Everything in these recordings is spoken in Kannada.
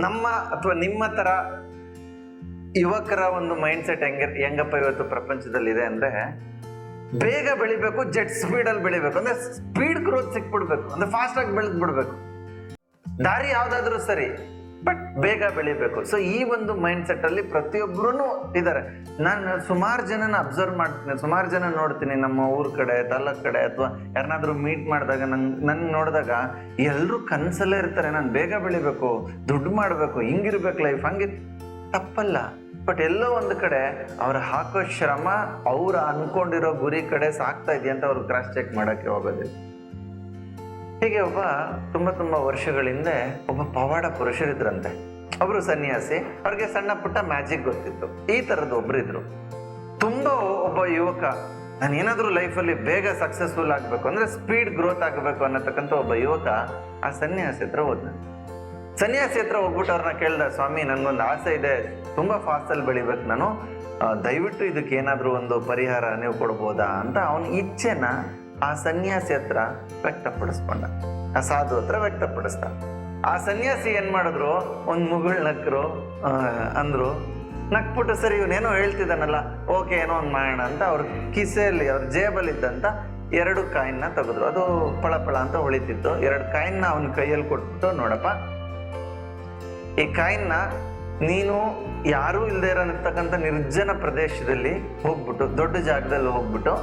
ನಮ್ಮ ಅಥವಾ ನಿಮ್ಮ ತರ ಯುವಕರ ಒಂದು ಮೈಂಡ್ ಸೆಟ್ ಹೆಂಗ, ಹೆಂಗಪ್ಪ ಇವತ್ತು ಪ್ರಪಂಚದಲ್ಲಿ ಇದೆ ಅಂದ್ರೆ ಬೇಗ ಬೆಳಿಬೇಕು ಜೆಟ್ ಸ್ಪೀಡ್ ಅಲ್ಲಿ ಬೆಳಿಬೇಕು. ಅಂದ್ರೆ ಸ್ಪೀಡ್ ಗ್ರೋತ್ ಸಿಕ್ಬಿಡ್ಬೇಕು. ಅಂದ್ರೆ ಫಾಸ್ಟ್ ಆಗಿ ಬೆಳೆದ್ ಬಿಡ್ಬೇಕು ದಾರಿ ಯಾವ್ದಾದ್ರು ಸರಿ. ಬಟ್ ಬೇಗ ಬೆಳಿಬೇಕು. ಸೊ ಈ ಒಂದು ಮೈಂಡ್ ಸೆಟ್ ಅಲ್ಲಿ ಪ್ರತಿಯೊಬ್ಬರೂ ಇದ್ದಾರೆ ನಾನು ಸುಮಾರು ಜನನ ಅಬ್ಸರ್ವ್ ಮಾಡ್ತೀನಿ. ಸುಮಾರು ಜನ ನೋಡ್ತೀನಿ ನಮ್ಮ ಊರ್ ಕಡೆ ತಾಲೂಕ್ ಕಡೆ ಅಥವಾ ಯಾರನ್ನಾದ್ರೂ ಮೀಟ್ ಮಾಡಿದಾಗ ನಂಗೆ ನಂಗೆ ನೋಡಿದಾಗ ಎಲ್ಲರೂ ಕನ್ಸಲ್ಲೇ ಇರ್ತಾರೆ. ನಾನು ಬೇಗ ಬೆಳಿಬೇಕು, ದುಡ್ಡು ಮಾಡಬೇಕು, ಹಿಂಗಿರ್ಬೇಕು ಲೈಫ್ ಹಂಗೆ ತಪ್ಪಲ್ಲ. ಬಟ್ ಎಲ್ಲೋ ಒಂದು ಕಡೆ ಅವ್ರು ಹಾಕೋ ಶ್ರಮ ಅವ್ರು ಅನ್ಕೊಂಡಿರೋ ಗುರಿ ಕಡೆ ಸಾಕ್ತಾ ಇದೆಯಾ ಅಂತ ಅವ್ರು ಕ್ರಾಸ್ ಚೆಕ್ ಮಾಡೋಕ್ಕೆ ಹೋಗೋದಿಲ್ಲ ಹೀಗೆ ಒಬ್ಬ ತುಂಬಾ ತುಂಬಾ ವರ್ಷಗಳ ಹಿಂದೆ ಒಬ್ಬ ಪವಾಡ ಪುರುಷರಿದ್ರಂತೆ ಒಬ್ರು ಸನ್ಯಾಸಿ, ಅವ್ರಿಗೆ ಸಣ್ಣ ಪುಟ್ಟ ಮ್ಯಾಜಿಕ್ ಗೊತ್ತಿತ್ತು. ಈ ತರದ ಒಬ್ರು ಇದ್ರು. ತುಂಬಾ ಒಬ್ಬ ಯುವಕ, ನಾನು ಏನಾದರೂ ಲೈಫಲ್ಲಿ ಬೇಗ ಸಕ್ಸಸ್ಫುಲ್ ಆಗಬೇಕು ಅಂದ್ರೆ ಸ್ಪೀಡ್ ಗ್ರೋತ್ ಆಗಬೇಕು ಅನ್ನತಕ್ಕಂಥ ಒಬ್ಬ ಯುವಕ ಆ ಸನ್ಯಾಸಿ ಹತ್ರ ಹೋದ್ನ. ಸನ್ಯಾಸಿ ಹತ್ರ ಹೋಗ್ಬಿಟ್ಟು ಅವ್ರನ್ನ ಕೇಳ್ದ, ಸ್ವಾಮಿ, ನನ್ಗೊಂದು ಆಸೆ ಇದೆ. ತುಂಬಾ ಫಾಸ್ಟ್ ಅಲ್ಲಿ ಬೆಳಿಬೇಕು ನಾನು. ದಯವಿಟ್ಟು ಇದಕ್ಕೆ ಏನಾದರೂ ಒಂದು ಪರಿಹಾರ ನೀವು ಕೊಡ್ಬೋದಾ? ಅಂತ ಅವನ ಇಚ್ಛೆನ ಆ ಸನ್ಯಾಸಿ ಹತ್ರ ವ್ಯಕ್ತಪಡಿಸ್ಕೊಂಡ. ಆ ಸಾಧು ಹತ್ರ ವ್ಯಕ್ತಪಡಿಸ್ದ. ಆ ಸನ್ಯಾಸಿ ಏನ್ ಮಾಡಿದ್ರು? ಒಂದು ಮುಗುಳ್ ನಕ್ರು ಅಂದರು, ನಕ್ಬಿಟ್ಟು ಸರಿ ಇವನೇನೋ ಹೇಳ್ತಿದ್ದಾನಲ್ಲ, ಓಕೆ, ಏನೋ ಒಂದು ಮಾಡೋಣ ಅಂತ ಅವ್ರ ಕಿಸೆಯಲ್ಲಿ, ಅವ್ರ ಜೇಬಲ್ಲಿ ಇದ್ದಂತ ಎರಡು ಕಾಯಿನ್ನ ತೆಗೆದ್ರು. ಅದು ಪಳ ಪಳ ಅಂತ ಹೊಳಿತಿತ್ತು. ಎರಡು ಕಾಯಿನ್ನ ಅವನ ಕೈಯಲ್ಲಿ ಕೊಟ್ಟು ನೋಡಪ್ಪ, ಈ ಕಾಯಿನ್ನ ನೀನು ಯಾರೂ ಇಲ್ಲದೆ ಇರತಕ್ಕಂಥ ನಿರ್ಜನ ಪ್ರದೇಶದಲ್ಲಿ ಹೋಗ್ಬಿಟ್ಟು, ದೊಡ್ಡ ಜಾಗದಲ್ಲಿ ಹೋಗ್ಬಿಟ್ಟು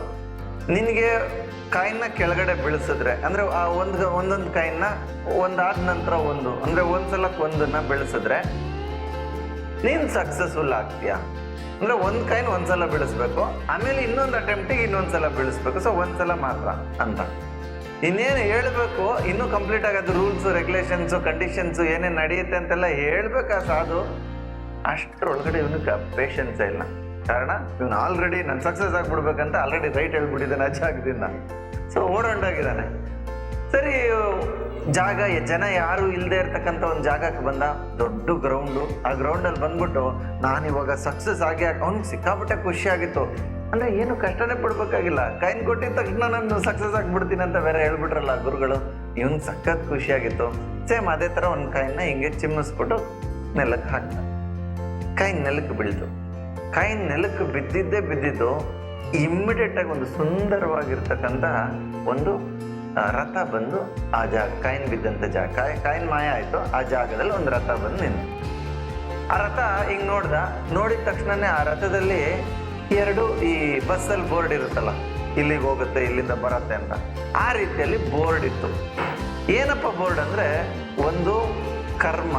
ನಿನಗೆ ಕಾಯಿನ ಕೆಳಗಡೆ ಬೆಳೆಸಿದ್ರೆ, ಅಂದರೆ ಆ ಒಂದು, ಒಂದೊಂದು ಕಾಯಿನ ಒಂದಾದ ನಂತರ ಒಂದು, ಅಂದರೆ ಒಂದು ಸಲಕ್ಕೆ ಒಂದನ್ನು ಬೆಳೆಸಿದ್ರೆ ನೀನು ಸಕ್ಸಸ್ಫುಲ್ ಆಗ್ತೀಯಾ? ಅಂದರೆ ಒಂದು ಕಾಯಿನ್ ಒಂದ್ಸಲ ಬೆಳೆಸ್ಬೇಕು, ಆಮೇಲೆ ಇನ್ನೊಂದು ಅಟೆಂಪ್ಟಿಗೆ ಇನ್ನೊಂದು ಸಲ ಬೆಳೆಸ್ಬೇಕು ಸೊ ಒಂದ್ಸಲ ಮಾತ್ರ ಅಂತ. ಇನ್ನೇನು ಹೇಳಬೇಕು, ಇನ್ನೂ ಕಂಪ್ಲೀಟ್ ಆಗೋದು ರೂಲ್ಸು ರೆಗ್ಯುಲೇಷನ್ಸು ಕಂಡೀಷನ್ಸು ಏನೇನು ನಡೆಯುತ್ತೆ ಅಂತೆಲ್ಲ ಹೇಳ್ಬೇಕಾ ಸಾಧು ಅಷ್ಟರೊಳಗಡೆ ಇವನಿಗೆ ಪೇಷನ್ಸೇ ಇಲ್ಲ. ಕಾರಣ, ಇವನು ಆಲ್ರೆಡಿ ನಾನು ಸಕ್ಸಸ್ ಆಗಿಬಿಡ್ಬೇಕಂತ ಆಲ್ರೆಡಿ ರೈಟ್ ಹೇಳ್ಬಿಟ್ಟಿದ್ದಾನೆ ಆ ಜಾಗದಿಂದ. ಸೊ ಓಡೊಂಡೋಗಿದ್ದಾನೆ ಸರಿ, ಜಾಗ ಜನ ಯಾರು ಇಲ್ಲದೆ ಇರ್ತಕ್ಕಂಥ ಒಂದು ಜಾಗಕ್ಕೆ ಬಂದ, ದೊಡ್ಡ ಗ್ರೌಂಡು ಆ ಗ್ರೌಂಡಲ್ಲಿ ಬಂದ್ಬಿಟ್ಟು ನಾನು ಇವಾಗ ಸಕ್ಸಸ್ ಆಗಿ ಅವ್ನಿಗೆ ಸಿಕ್ಕಾಪಟ್ಟೆ ಖುಷಿ ಆಗಿತ್ತು. ಅಂದ್ರೆ ಏನು ಕಷ್ಟನೇ ಪಡ್ಬೇಕಾಗಿಲ್ಲ. ಕೈನ್ ಕೊಟ್ಟಿದ ತಕ್ಷಣ ನಾನು ಸಕ್ಸಸ್ ಆಗಿಬಿಡ್ತೀನಿ ಅಂತ ಬೇರೆ ಹೇಳ್ಬಿಟ್ರಲ್ಲ ಗುರುಗಳು. ಇವನ್ ಸಖತ್ ಖುಷಿಯಾಗಿತ್ತು ಸೇಮ್ ಅದೇ ಥರ ಒಂದು ಕಾಯಿನ ಹಿಂಗೆ ಚಿಮ್ಮಿಸ್ಬಿಟ್ಟು ನೆಲಕ್ಕೆ ಹಾಕ್ತ ಕಾಯಿ ನೆಲಕ್ಕೆ ಬೀಳ್ತು ಕಾಯಿ ನೆಲಕ್ಕೆ ಬಿದ್ದಿದ್ದೇ ಬಿದ್ದಿದ್ದು ಇಮ್ಮಿಡಿಯೇಟ್ ಆಗಿ ಒಂದು ಸುಂದರವಾಗಿರ್ತಕ್ಕಂಥ ಒಂದು ರಥ ಬಂದು ಆ ಜಾಗ ಕಾಯಿನ್ ಬಿದ್ದಂಥ ಜಾಗ ಕಾಯಿ ಕಾಯಿನ್ ಮಾಯ ಆಯಿತು. ಆ ಜಾಗದಲ್ಲಿ ಒಂದು ರಥ ಬಂದು ನಿಂತು. ಆ ರಥ ಹಿಂಗೆ ನೋಡ್ದ, ನೋಡಿದ ತಕ್ಷಣನೇ ಆ ರಥದಲ್ಲಿ ಎರಡು ಈ ಬಸ್ಸಲ್ಲಿ ಬೋರ್ಡ್ ಇರುತ್ತಲ್ಲ, ಇಲ್ಲಿಗೆ ಹೋಗುತ್ತೆ, ಇಲ್ಲಿಂದ ಬರುತ್ತೆ ಅಂತ. ಆ ರೀತಿಯಲ್ಲಿ ಬೋರ್ಡ್ ಇತ್ತು. ಏನಪ್ಪ ಬೋರ್ಡ್ ಅಂದ್ರೆ ಒಂದು ಕರ್ಮ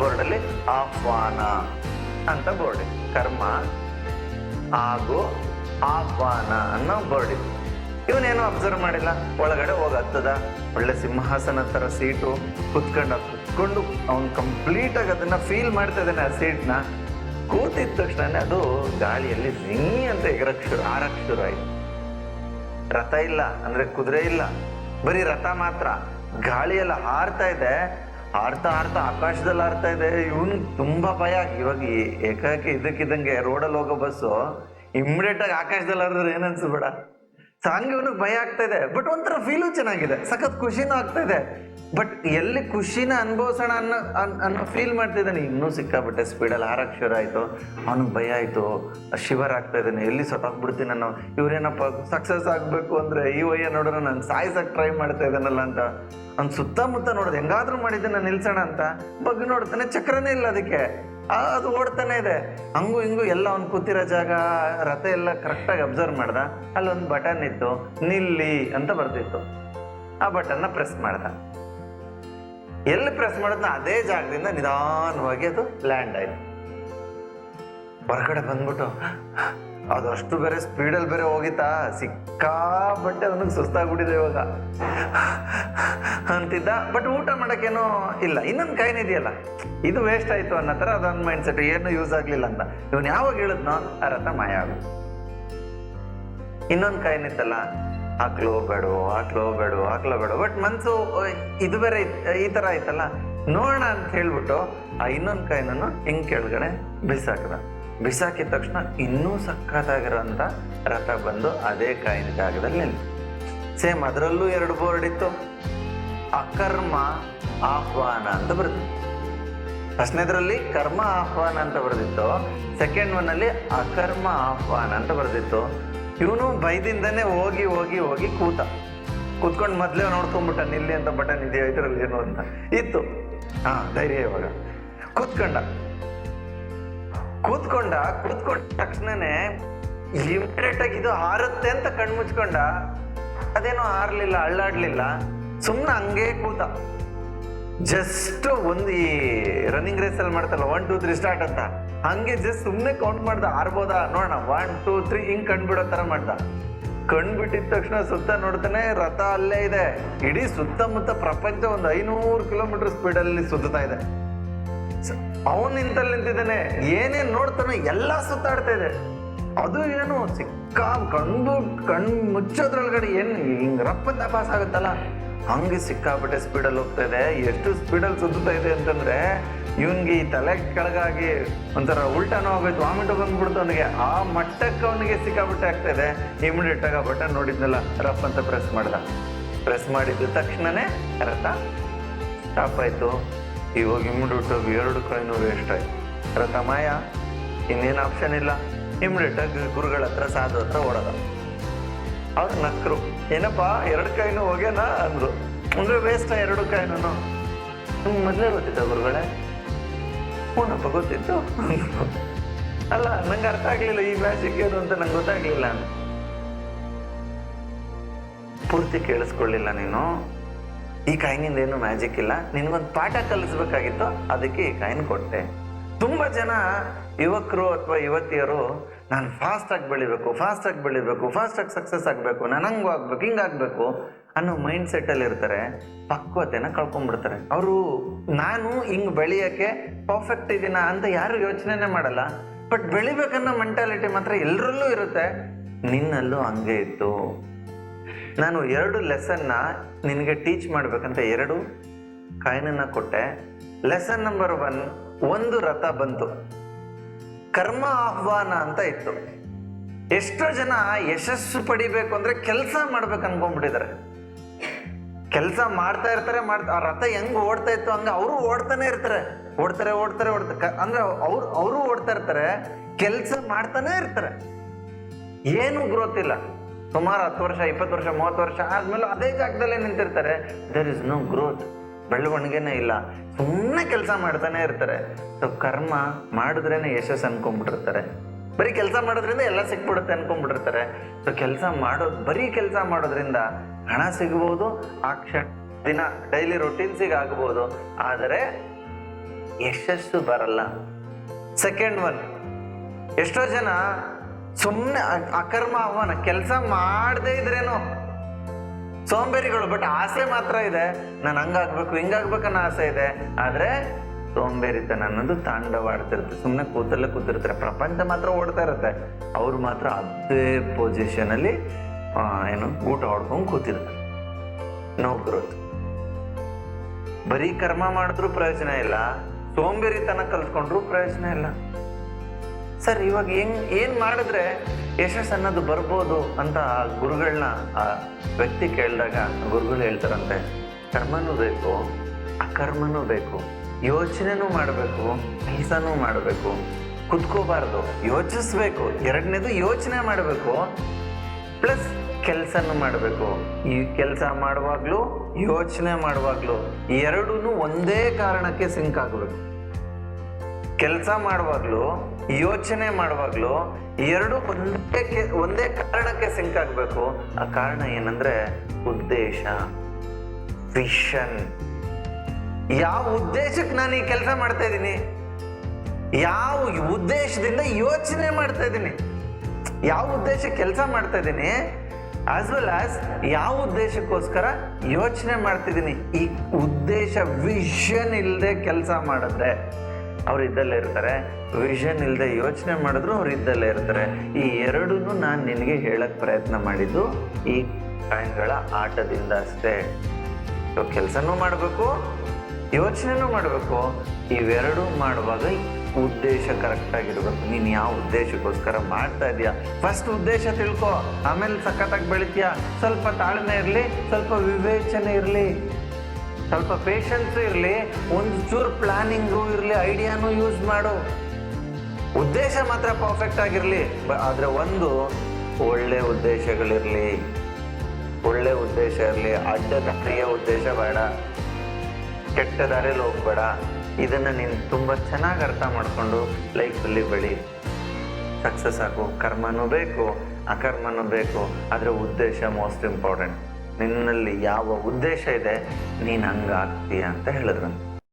ಬೋರ್ಡಲ್ಲಿ ಆಹ್ವಾನ. ಅಂತ ಬೋರ್ಡ್. ಕರ್ಮ ಹಾಗೂ ಆಹ್ವಾನ ಅನ್ನೋ ಬೋರ್ಡ್. ಇವನೇನು ಅಬ್ಸರ್ವ್ ಮಾಡಿಲ್ಲ? ಒಳಗಡೆ ಹೋಗಿ ಹತ್ತದ. ಒಳ್ಳೆ ಸಿಂಹಾಸನ ತರ ಸೀಟು ಕುತ್ಕೊಂಡು ಕುತ್ಕೊಂಡು ಅವ್ನು ಕಂಪ್ಲೀಟ್ ಆಗಿ ಅದನ್ನ ಫೀಲ್ ಮಾಡ್ತಾ ಇದ್ದಾನೆ ಆ ಸೀಟ್ನ ಕೂತಿದ ತಕ್ಷಣ ಅದು ಗಾಳಿಯಲ್ಲಿ ಸಿಂಗಿ ಅಂತ ಎಗರಕ್ ಶುರು ಶುರು ಆಯ್ತು. ರಥ ಇಲ್ಲ, ಅಂದ್ರೆ ಕುದುರೆ ಇಲ್ಲ. ಬರೀ ರಥ ಮಾತ್ರ. ಗಾಳಿಯೆಲ್ಲ ಹಾರ್ತಾ ಇದೆ. ಹಾರ್ತಾ ಹಾರ್ತಾ ಆಕಾಶದಲ್ಲಿ ಹಾರ್ತಾ ಇದೆ. ಇವನ್ ತುಂಬಾ ಭಯ. ಇವಾಗ ಏಕಾಕಿ ಇದಕ್ಕಿದ್ದಂಗೆ ರೋಡಲ್ಲಿ ಹೋಗೋ ಬಸ್ಸು ಇಮ್ಮಿಡಿಯೇಟ್ ಆಗಿ ಆಕಾಶದಲ್ಲಿ ಏನನ್ಸು ಅನ್ಸ್ಬೇಡ? ಸೊ ಭಯ ಆಗ್ತಾ ಇದೆ. ಬಟ್ ಒಂಥರ ಫೀಲು ಚೆನ್ನಾಗಿದೆ. ಸಖತ್ ಖುಷಿನೂ ಆಗ್ತಾ ಇದೆ. ಬಟ್ ಎಲ್ಲಿ ಖುಷಿನ ಅನುಭವಿಸೋಣ ಅನ್ನೋ, ಅನ್- ಅನ್ನೋ ಫೀಲ್ ಮಾಡ್ತಿದ್ದಾನೆ ಇನ್ನೂ ಸಿಕ್ಕಾಬಿಟ್ಟೆ ಸ್ಪೀಡಲ್ಲಿ ಹಾರಕ್ಕೆ ಶುರು ಆಯಿತು. ಅವನಿಗೆ ಭಯ ಆಯಿತು. ಶಿವರ್ ಆಗ್ತಾ ಇದ್ದಾನೆ. ಎಲ್ಲಿ ಸೊಟ್ಟಾಗ್ಬಿಡ್ತೀನಿ ನಾನು? ಇವರೇನಪ್ಪ ಸಕ್ಸಸ್ ಆಗಬೇಕು ಅಂದರೆ ಈ ವಯ್ಯ ನೋಡೋಣ ನಾನು ಸಾಯಿಸಕ್ಕೆ ಟ್ರೈ ಮಾಡ್ತಾ ಇದ್ದಾನಲ್ಲ ಅಂತ. ಅವ್ನು ಸುತ್ತಮುತ್ತ ನೋಡೋದು, ಹೆಂಗಾದ್ರೂ ಮಾಡಿದ್ದೆ, ನಾನು ನಿಲ್ಸೋಣ ಅಂತ. ಬಗ್ಗೆ ನೋಡ್ತಾನೆ, ಚಕ್ರನೇ ಇಲ್ಲ ಅದಕ್ಕೆ. ಅದು ಓಡ್ತಾನೆ ಇದೆ. ಹಂಗು ಹಿಂಗು ಎಲ್ಲ ಅವ್ನು ಕೂತಿರೋ ಜಾಗ, ರಥ ಎಲ್ಲ ಕರೆಕ್ಟಾಗಿ ಅಬ್ಸರ್ವ್ ಮಾಡ್ದ. ಅಲ್ಲೊಂದು ಬಟನ್ ಇತ್ತು, ನಿಲ್ಲಿ ಅಂತ ಬರ್ತಿತ್ತು ಆ ಬಟನ್ನ ಪ್ರೆಸ್ ಮಾಡ್ದ. ಎಲ್ಲಿ ಪ್ರೆಸ್ ಮಾಡಿದ್ನ? ಅದೇ ಜಾಗದಿಂದ ನಿಧಾನವಾಗಿ ಅದು ಲ್ಯಾಂಡ್ ಆಯ್ತು. ಹೊರಗಡೆ ಬಂದ್ಬಿಟ್ಟು ಅದು ಅಷ್ಟು ಬೇರೆ ಸ್ಪೀಡಲ್ಲಿ ಬೇರೆ ಹೋಗಿತ್ತಾ? ಸಿಕ್ಕಾಬಟ್ಟೆ ಅವನಿಗೆ ಸುಸ್ತಾಗ್ಬಿಟ್ಟಿದೆ ಇವಾಗ. ಅಂತಿದ್ದ ಬಟ್ ಊಟ ಮಾಡೋಕ್ಕೇನು ಇಲ್ಲ. ಇನ್ನೊಂದು ಕಾಯಿನ್ ಇದೆಯಲ್ಲ? ಇದು ವೇಸ್ಟ್ ಆಯಿತು ಅನ್ನೋ ಥರ ಅದೊಂದು ಮೈಂಡ್ ಸೆಟ್ ಏನು ಯೂಸ್ ಆಗಲಿಲ್ಲ ಅಂತ. ಇವನು ಯಾವಾಗ ಹೇಳಿದ್ನೋ, ಆ ರಥ ಮಾಯ ಆಗುತ್ತೆ ಇನ್ನೊಂದು ಕಾಯಿನ್ ಇತ್ತಲ್ಲ? ಹಾಕ್ಲೋ ಬೇಡೋ ಹಾಕ್ಲೋ ಬೇಡೋ ಹಾಕ್ಲೋ ಬೇಡ ಬಟ್ ಮನಸ್ಸು ಇದು ಬೇರೆ ಈ ಥರ ಆಯ್ತಲ್ಲ? ನೋಡೋಣ ಅಂತ ಹೇಳ್ಬಿಟ್ಟು ಆ ಇನ್ನೊಂದು ಕಾಯಿನನ್ನು ಹಿಂಗೆ ಕೆಳಗಡೆ ಬಿಸಾಕದ. ಬಿಸಾಕಿದ ತಕ್ಷಣ ಇನ್ನೂ ಸಖತ್ತಾಗಿರೋಂಥ ರಥ ಬಂದು ಅದೇ ಕಾಯಿನ ಜಾಗದಲ್ಲಿ ನಿಲ್ತು ಸೇಮ್ ಅದರಲ್ಲೂ ಎರಡು ಬೋರ್ಡ್ ಇತ್ತು. ಅಕರ್ಮ, ಆಹ್ವಾನ ಅಂತ ಬರುತ್ತೆ ಪ್ರಶ್ನೆದ್ರಲ್ಲಿ ಕರ್ಮ, ಆಹ್ವಾನ ಅಂತ ಬರೆದಿತ್ತು. ಸೆಕೆಂಡ್ ಒನ್ ಅಲ್ಲಿ ಅಕರ್ಮ, ಆಹ್ವಾನ ಅಂತ ಬರೆದಿತ್ತು. ಇವನು ಬೈದಿಂದನೇ ಹೋಗಿ ಹೋಗಿ ಹೋಗಿ ಕೂತ. ಕೂತ್ಕೊಂಡು ಮೊದಲೇ ನೋಡ್ಕೊಂಡ್ಬಿಟ್ಟ, ನಿಲ್ಲಿ ಅಂತ ಬಟನ್ ಇದೆಯೋ, ಇದರಲ್ಲಿ ಏನು ಅಂತ. ಇತ್ತು. ಹಾಂ, ಧೈರ್ಯ ಇವಾಗ. ಕೂತ್ಕೊಂಡ. ಕೂತ್ಕೊಂಡ ಕೂತ್ಕೊಂಡ ತಕ್ಷಣನೇ ಇಮಿಡಿಯೇಟ್ ಆಗಿ ಇದು ಹಾರುತ್ತೆ ಅಂತ ಕಣ್ಣು ಮುಚ್ಕೊಂಡ. ಅದೇನೋ ಹಾರಲಿಲ್ಲ, ಅಳ್ಳಾಡ್ಲಿಲ್ಲ. ಸುಮ್ಮನೆ ಹಂಗೆ ಕೂತ. ಜಸ್ಟ್ ಒಂದು ಈ ರನ್ನಿಂಗ್ ರೇಸ್ ಅಲ್ಲಿ ಮಾಡ್ತಲ್ಲ ಒನ್ ಟೂ ತ್ರೀ ಸ್ಟಾರ್ಟ್ ಅಂತ. ಹಂಗೆ ಜಸ್ಟ್ ಸುಮ್ಮನೆ ಕೌಂಟ್ ಮಾಡ್ದ, ಆರ್ಬೋದಾ? ನೋಡೋಣ ಒನ್ ಟೂ ತ್ರೀ ಹಿಂಗ್ ಕಣ್ಬಿಡೋ ತರ ಮಾಡ್ದ. ಕಣ್ಬಿಟ್ಟಿದ ತಕ್ಷಣ ಸುತ್ತ ನೋಡ್ತಾನೆ ರಥ ಅಲ್ಲೇ ಇದೆ. ಇಡೀ ಸುತ್ತಮುತ್ತ ಪ್ರಪಂಚ ಒಂದು ಐನೂರು ಕಿಲೋಮೀಟರ್ ಸ್ಪೀಡಲ್ಲಿ ಸುತ್ತಾ ಇದೆ. ಅವನ್ ನಿಂತಲ್ಲಿ ನಿಂತಿದ್ದಾನೆ. ಏನೇನ್ ನೋಡ್ತಾನೆ ಎಲ್ಲ ಸುತ್ತಾಡ್ತಾ ಇದೆ. ಅದು ಏನು ಸಿಕ್ಕ ಕಣ್ಣು ಕಣ್ ಮುಚ್ಚೋದ್ರೊಳಗಡೆ ಏನ್ ಹಿಂಗ್ ರಪ್ಪಂತ ಪಾಸ್ ಆಗುತ್ತಲ್ಲ? ಹಂಗೆ ಸಿಕ್ಕಾಪಟ್ಟೆ ಸ್ಪೀಡಲ್ಲಿ ಹೋಗ್ತಾ ಇದೆ. ಎಷ್ಟು ಸ್ಪೀಡಲ್ಲಿ ಸುತ್ತಾ ಇದೆ ಅಂತಂದ್ರೆ ಇವನ್ಗೆ ಈ ತಲೆ ಕೆಳಗಾಗಿ ಒಂಥರ ಉಲ್ಟಾನೋ ಆಗೋಯ್ತು, ವಾಮಿಟ್ ಬಂದ್ಬಿಡ್ತು ಅವನಿಗೆ. ಆ ಮಟ್ಟಕ್ಕೆ ಅವನಿಗೆ ಸಿಕ್ಕಾಪಟ್ಟೆ ಆಗ್ತಾ ಇದೆ. ಇಮಿಡಿಯೇಟ್ ಆಗಿ ಬಟನ್ ನೋಡಿದ್ನಲ್ಲ ರಫ್ ಅಂತ ಪ್ರೆಸ್ ಮಾಡ್ದ. ಪ್ರೆಸ್ ಮಾಡಿದ ತಕ್ಷಣನೇ ರಥ ಸ್ಟಾಪ್ ಆಯ್ತು. ಇವಾಗ ಇಮ್ಮಿಡಿಯೇಟ್ ಆಗಿ ಎರಡು ಕಾಯಿನು ವೇಸ್ಟ್ ಆಯ್ತು? ಅದರ ಸಮಯ? ಇನ್ನೇನು ಆಪ್ಷನ್ ಇಲ್ಲ? ಇಮ್ಮಿಡಿಯೇಟ್ ಆಗಿ ಗುರುಗಳ ಹತ್ರ, ಸಾಧು ಹತ್ರ ಓಡೋದ. ಅವ್ರು ನಕ್ಕರು ಏನಪ್ಪ, ಎರಡು ಕೈನೂ ಹೋಗ್ಯಾನ ಅಂದ್ರು. ಅಂದ್ರೆ ವೇಸ್ಟ್ ಎರಡು ಕಾಯಿನೂ. ನಿಮ್ಗೆ ಮೊದಲೇ ಗೊತ್ತಿದ್ದ ಗುರುಗಳೇ? ಹೂಣಪ್ಪ ಗೊತ್ತಿತ್ತು. ಅಲ್ಲ, ನಂಗೆ ಅರ್ಥ ಆಗಲಿಲ್ಲ ಈ ಮ್ಯಾಜಿಕ್ ಏನು ಅಂತ ನಂಗೆ ಗೊತ್ತಾಗ್ಲಿಲ್ಲ. ಪೂರ್ತಿ ಕೇಳಿಸ್ಕೊಳ್ಳಿಲ್ಲ ನೀನು. ಈ ಕಾಯಿನಿಂದ ಏನು ಮ್ಯಾಜಿಕ್ ಇಲ್ಲ. ನಿನಗೊಂದು ಪಾಠ ಕಲಿಸ್ಬೇಕಾಗಿತ್ತು, ಅದಕ್ಕೆ ಈ ಕಾಯಿನ್ ಕೊಟ್ಟೆ. ತುಂಬ ಜನ ಯುವಕರು ಅಥವಾ ಯುವತಿಯರು, ನಾನು ಫಾಸ್ಟ್ ಆಗಿ ಬೆಳಿಬೇಕು ಫಾಸ್ಟ್ ಆಗಿ ಬೆಳಿಬೇಕು ಫಾಸ್ಟ್ ಆಗಿ ಸಕ್ಸಸ್ ಆಗಬೇಕು, ನಾನು ಹಂಗೂ ಆಗ್ಬೇಕು ಆಗಬೇಕು ಅನ್ನೋ ಮೈಂಡ್ ಸೆಟ್ ಅಲ್ಲಿ ಇರ್ತಾರೆ. ಪಕ್ವತೆನ ಕಳ್ಕೊಂಡ್ಬಿಡ್ತಾರೆ ಅವರು, ನಾನು ಹಿಂಗ್ ಬೆಳೆಯಕ್ಕೆ ಪರ್ಫೆಕ್ಟ್ ಇದೀನ ಅಂತ ಯಾರು ಯೋಚನೆನೇ ಮಾಡಲ್ಲ. ಬಟ್ ಬೆಳಿಬೇಕನ್ನೋ ಮೆಂಟಾಲಿಟಿ ಮಾತ್ರ ಎಲ್ಲರಲ್ಲೂ ಇರುತ್ತೆ. ನಿನ್ನಲ್ಲೂ ಹಂಗೆ ಇತ್ತು. ನಾನು ಎರಡು ಲೆಸನ್ನ ನಿನಗೆ ಟೀಚ್ ಮಾಡಬೇಕಂತ ಎರಡು ಕಾಯಿನನ್ನ ಕೊಟ್ಟೆ. ಲೆಸನ್ ನಂಬರ್ ಒನ್ ಒಂದು ರಥ ಬಂತು. ಕರ್ಮ ಆಹ್ವಾನ ಅಂತ ಇತ್ತು. ಎಷ್ಟೋ ಜನ ಯಶಸ್ಸು ಪಡಿಬೇಕು ಅಂದ್ರೆ ಕೆಲಸ ಮಾಡ್ಬೇಕು ಅನ್ಕೊಂಡ್ಬಿಟ್ಟಿದ್ದಾರೆ. ಕೆಲಸ ಮಾಡ್ತಾ ಇರ್ತಾರೆ ಮಾಡ್ತಾ ಆ ರಥ ಹೆಂಗ್ ಓಡ್ತಾ ಇತ್ತು ಹಂಗ ಅವರು ಓಡ್ತಾನೆ ಇರ್ತಾರೆ. ಓಡ್ತಾರೆ ಓಡ್ತಾರೆ ಓಡ್ತಾರೆ. ಅಂದ್ರೆ ಅವ್ರು, ಅವರು ಓಡ್ತಾ ಇರ್ತಾರೆ, ಕೆಲಸ ಮಾಡ್ತಾನೆ ಇರ್ತಾರೆ. ಏನು ಗ್ರೋತ್ ಇಲ್ಲ. ಸುಮಾರು ಹತ್ತು ವರ್ಷ, ಇಪ್ಪತ್ತು ವರ್ಷ, ಮೂವತ್ತು ವರ್ಷ ಆದಮೇಲೆ ಅದೇ ಜಾಗದಲ್ಲೇ ನಿಂತಿರ್ತಾರೆ. ದರ್ ಇಸ್ ನೋ ಗ್ರೋತ್ ಬೆಳವಣಿಗೆನೇ ಇಲ್ಲ. ಸುಮ್ಮನೆ ಕೆಲಸ ಮಾಡ್ತಾನೆ ಇರ್ತಾರೆ. ಸೊ ಕರ್ಮ ಮಾಡಿದ್ರೇನೆ ಯಶಸ್ಸು ಅನ್ಕೊಂಡ್ಬಿಟ್ಟಿರ್ತಾರೆ. ಬರೀ ಕೆಲಸ ಮಾಡೋದ್ರಿಂದ ಎಲ್ಲ ಸಿಕ್ಬಿಡುತ್ತೆ ಅನ್ಕೊಂಡ್ಬಿಟ್ಟಿರ್ತಾರೆ. ಸೊ ಕೆಲಸ ಮಾಡೋದು, ಬರೀ ಕೆಲಸ ಮಾಡೋದ್ರಿಂದ ಹಣ ಸಿಗ್ಬೋದು, ಆ ಕ್ಷಣ, ದಿನ ಡೈಲಿ ರೊಟೀನ್ಸಿಗೆ ಆಗ್ಬೋದು. ಆದರೆ ಯಶಸ್ಸು ಬರಲ್ಲ. ಸೆಕೆಂಡ್ ಒನ್ ಎಷ್ಟೋ ಜನ ಸುಮ್ಮನೆ ಅಕರ್ಮ ಅವನ ಕೆಲಸ ಮಾಡದೇ ಇದ್ರೇನು. ಸೋಂಬೇರಿಗಳು ಬಟ್ ಆಸೆ ಮಾತ್ರ ಇದೆ. ನಾನು ಹಂಗಾಗ್ಬೇಕು ಹಿಂಗಾಗ್ಬೇಕನ್ನೋ ಆಸೆ ಇದೆ. ಆದ್ರೆ ಸೋಂಬೇರಿತನ ಅನ್ನೋದು ತಾಂಡವಾಡ್ತಿರುತ್ತೆ. ಸುಮ್ಮನೆ ಕೂತಲ್ಲೇ ಕೂತಿರ್ತಾರೆ. ಪ್ರಪಂಚ ಮಾತ್ರ ಓಡ್ತಾ ಇರುತ್ತೆ. ಅವ್ರು ಮಾತ್ರ ಅದೇ ಪೊಸಿಷನ್ ಅಲ್ಲಿ ಏನು, ಊಟ ಹೊಡ್ಕೊಂಡು ಕೂತಿರ್ತಾರೆ. ನೋ ಗ್ರೋತ್ ಬರೀ ಕರ್ಮ ಮಾಡಿದ್ರು ಪ್ರಯೋಜನ ಇಲ್ಲ. ಸೋಂಬೇರಿತನ ಕಲ್ತ್ಕೊಂಡ್ರೂ ಪ್ರಯೋಜನ ಇಲ್ಲ. ಸರ್, ಇವಾಗ ಹೆಂಗ್ ಏನ್ ಮಾಡಿದ್ರೆ ಯಶಸ್ ಅನ್ನೋದು ಬರ್ಬೋದು ಅಂತ ಆ ಗುರುಗಳನ್ನ ಆ ವ್ಯಕ್ತಿ ಕೇಳಿದಾಗ ಗುರುಗಳು ಹೇಳ್ತಾರಂತೆ, ಕರ್ಮನೂ ಬೇಕು, ಅಕರ್ಮನೂ ಬೇಕು, ಯೋಚನೆನೂ ಮಾಡಬೇಕು ಕೆಲಸನೂ ಮಾಡಬೇಕು, ಕುತ್ಕೋಬಾರ್ದು, ಯೋಚಿಸ್ಬೇಕು, ಎರಡನೇದು ಯೋಚನೆ ಮಾಡಬೇಕು, ಪ್ಲಸ್ ಕೆಲಸನೂ ಮಾಡಬೇಕು. ಈ ಕೆಲಸ ಮಾಡುವಾಗ್ಲೂ, ಯೋಚನೆ ಮಾಡುವಾಗ್ಲೂ ಎರಡೂ ಒಂದೇ ಕಾರಣಕ್ಕೆ ಸಿಂಕ್ ಆಗಬೇಕು. ಕೆಲಸ ಮಾಡುವಾಗ್ಲೂ ಯೋಚನೆ ಮಾಡುವಾಗ್ಲೂ ಎರಡು ಒಂದೇ ಒಂದೇ ಕಾರಣಕ್ಕೆ ಸಿಂಕ್ ಆಗಬೇಕು. ಆ ಕಾರಣ ಏನಂದ್ರೆ ಉದ್ದೇಶ. ವಿಷನ್ ಯಾವ ಉದ್ದೇಶಕ್ಕೆ ನಾನು ಈ ಕೆಲಸ ಮಾಡ್ತಾ ಇದ್ದೀನಿ? ಯಾವ ಉದ್ದೇಶದಿಂದ ಯೋಚನೆ ಮಾಡ್ತಾ ಇದ್ದೀನಿ? ಯಾವ ಉದ್ದೇಶ ಕೆಲಸ ಮಾಡ್ತಾ ಇದ್ದೀನಿ? ಆಸ್ ವೆಲ್ ಆಸ್ ಯಾವ ಉದ್ದೇಶಕ್ಕೋಸ್ಕರ ಯೋಚನೆ ಮಾಡ್ತಿದ್ದೀನಿ ಈ ಉದ್ದೇಶ ವಿಷನ್ ಇಲ್ಲದೆ ಕೆಲಸ ಮಾಡಿದ್ರೆ. ಅವ್ರು ಇದ್ದಲ್ಲೇ ಇರ್ತಾರೆ. ವಿಷನ್ ಇಲ್ಲದೆ ಯೋಚನೆ ಮಾಡಿದ್ರು ಅವ್ರು ಇದ್ದಲ್ಲೇ ಇರ್ತಾರೆ. ಈ ಎರಡೂ ನಾನು ನಿನಗೆ ಹೇಳಕ್ಕೆ ಪ್ರಯತ್ನ ಮಾಡಿದ್ದು ಈ ಕಾಯಿನ್ಗಳ ಆಟದಿಂದ ಅಷ್ಟೇ. ಸೊ ಕೆಲಸನೂ ಮಾಡಬೇಕು, ಯೋಚನೆನೂ ಮಾಡಬೇಕು. ಇವೆರಡೂ ಮಾಡುವಾಗ ಉದ್ದೇಶ ಕರೆಕ್ಟಾಗಿರ್ಬೇಕು. ನೀನು ಯಾವ ಉದ್ದೇಶಕ್ಕೋಸ್ಕರ ಮಾಡ್ತಾ ಇದೀಯಾ? ಫಸ್ಟ್ ಉದ್ದೇಶ ತಿಳ್ಕೊ. ಆಮೇಲೆ ಸಖತ್ತಾಗಿ ಬೆಳಿತೀಯ? ಸ್ವಲ್ಪ ತಾಳ್ಮೆ ಇರಲಿ, ಸ್ವಲ್ಪ ವಿವೇಚನೆ ಇರಲಿ. ಸ್ವಲ್ಪ ಪೇಷನ್ಸ್ ಇರಲಿ ಒಂದು ಚೂರು ಪ್ಲಾನಿಂಗು ಇರಲಿ ಐಡಿಯಾನು ಯೂಸ್ ಮಾಡು. ಉದ್ದೇಶ ಮಾತ್ರ ಪರ್ಫೆಕ್ಟ್ ಆಗಿರಲಿ ಆದರೆ ಒಂದು, ಒಳ್ಳೆ ಉದ್ದೇಶಗಳಿರಲಿ, ಒಳ್ಳೆ ಉದ್ದೇಶ ಇರಲಿ, ಅಡ್ಡ ಪ್ರಿಯ ಉದ್ದೇಶ ಬೇಡ, ಕೆಟ್ಟ ದಾರಿಯಲ್ಲಿ ಹೋಗ್ಬೇಡ. ಇದನ್ನು ನೀನು ತುಂಬ ಚೆನ್ನಾಗಿ ಅರ್ಥ ಮಾಡಿಕೊಂಡು ಲೈಫಲ್ಲಿ ಬೆಳಿ. ಸಕ್ಸಸ್ ಆಗು, ಕರ್ಮನೂ ಬೇಕು, ಅಕರ್ಮನೂ ಬೇಕು, ಆದರೆ ಉದ್ದೇಶ ಮೋಸ್ಟ್ ಇಂಪಾರ್ಟೆಂಟ್ ನಿನ್ನಲ್ಲಿ ಯಾವ ಉದ್ದೇಶ ಇದೆ ನೀನು ಹಂಗಾಗ್ತೀಯ ಅಂತ ಹೇಳಿದ್ರು.